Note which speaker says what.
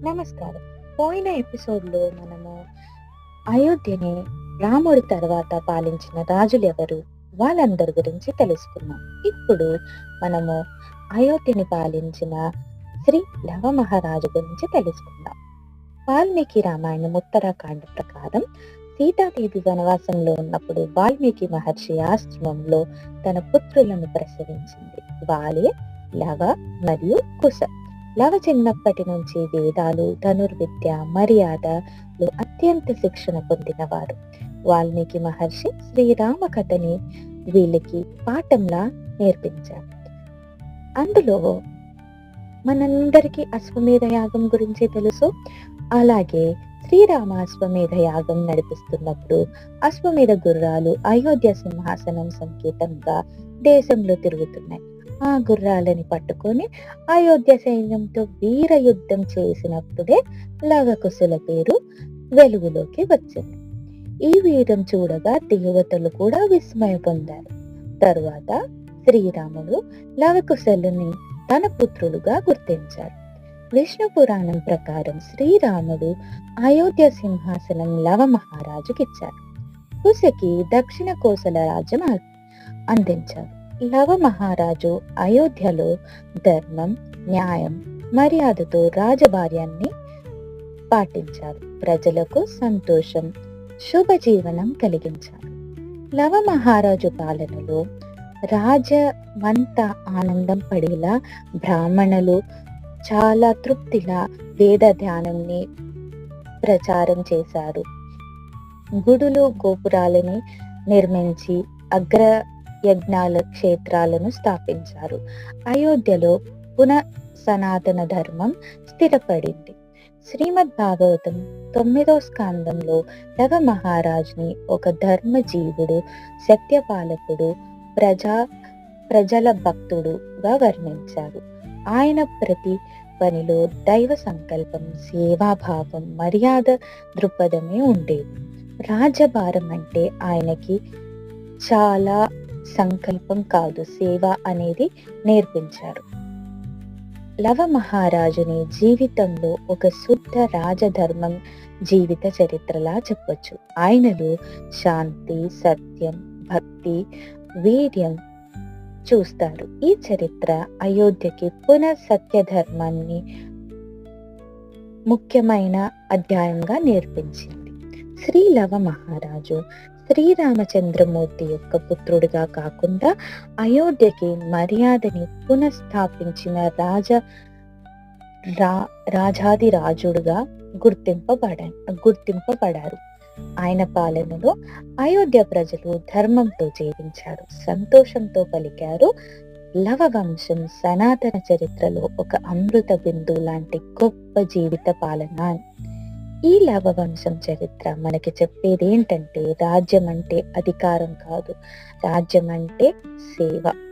Speaker 1: నమస్కారం. పోయిన ఎపిసోడ్లో మనము అయోధ్యని రాముడి తర్వాత పాలించిన రాజులు ఎవరు? వాళ్ళందరి గురించి తెలుసుకున్నాం ఇప్పుడు మనము అయోధ్యని పాలించిన శ్రీ లవ మహారాజు గురించి తెలుసుకుందాం. వాల్మీకి రామాయణం ఉత్తరాఖండ్ ప్రకారం సీతాదేవి వనవాసంలో ఉన్నప్పుడు వాల్మీకి మహర్షి ఆశ్రమంలో తన పుత్రులను ప్రసవించింది. వాలే లవ మరియు కుశ. లవ చిన్నప్పటి నుంచి వేదాలు ధనుర్విద్య మర్యాదలు అత్యంత శిక్షణ పొందినవారు. వాల్మీకి మహర్షి శ్రీరామ కథని వీళ్ళకి పాఠంలా నేర్పించారు. అందులో మనందరికీ అశ్వమేధ యాగం గురించి తెలుసు. అలాగే శ్రీరామ అశ్వమేధ యాగం నడిపిస్తున్నప్పుడు అశ్వమేధ గుర్రాలు అయోధ్య సింహాసనం సంకేతంగా దేశంలో తిరుగుతున్నాయి. ఆ గుర్రాలని పట్టుకొని అయోధ్య సైన్యంతో వీర యుద్ధం చేసినప్పుడే లవకుశుల పేరు వెలుగులోకి వచ్చింది. ఈ వీరం చూడగా దేవతలు కూడా విస్మయ పొందారు. తరువాత శ్రీరాముడు లవకుశలుని తన పుత్రులుగా గుర్తించారు విష్ణు పురాణం ప్రకారం శ్రీరాముడు అయోధ్య సింహాసనం లవ మహారాజుకిచ్చారు కుశకి దక్షిణ కోసల రాజ్యం అందించారు లవ మహారాజు అయోధ్యలో ధర్మం న్యాయం మర్యాదతో రాజభార్యాన్ని పాటించారు. ప్రజలకు సంతోషం శుభజీవనం కలిగించారు. లవ మహారాజు పాలనలో రాజమంతా ఆనందం పడేలా బ్రాహ్మణులు చాలా తృప్తిగా వేద ధ్యానంని ప్రచారం చేశారు. గుడులు గోపురాలని నిర్మించి అగ్ర యజ్ఞాల క్షేత్రాలను స్థాపించారు. అయోధ్యలో పునః సనాతన ధర్మం స్థిరపడింది. శ్రీమద్ భాగవతం తొమ్మిదో స్కందంలో లవ మహారాజుని ఒక ధర్మ జీవుడు సత్యపాలకుడు ప్రజా ప్రజల భక్తుడుగా వర్ణించారు. ఆయన ప్రతి పనిలో దైవ సంకల్పం సేవాభావం మర్యాద దృక్పథమే ఉండేది. రాజభారం అంటే ఆయనకి చాలా సంకల్పం కాదు సేవ అనేది నేర్పించారు. లవ మహారాజుని జీవితంలో ఒక శుద్ధ రాజధర్మం జీవిత చరిత్రలా చెప్పొచ్చు. ఆయనలో శాంతి సత్యం భక్తి వీర్యం చూస్తారు. ఈ చరిత్ర అయోధ్యకి పునః సత్యధర్మాన్ని ముఖ్యమైన అధ్యాయంగా నేర్పించింది. శ్రీలవ మహారాజు శ్రీరామచంద్రమూర్తి యొక్క పుత్రుడిగా కాకుండా అయోధ్యకి మర్యాదని పునఃస్థాపించిన రాజ రా రాజాది రాజుడుగా గుర్తింపబడ గుర్తింపబడారు ఆయన పాలనలో అయోధ్య ప్రజలు ధర్మంతో జీవించారు సంతోషంతో పలికారు లవ వంశం సనాతన చరిత్రలో ఒక అమృత బిందు లాంటి గొప్ప జీవిత పాలన అని. ఈ లాభవంశం చరిత్ర మనకి చెప్పేది ఏంటంటే రాజ్యం అంటే అధికారం కాదు. రాజ్యం అంటే సేవ.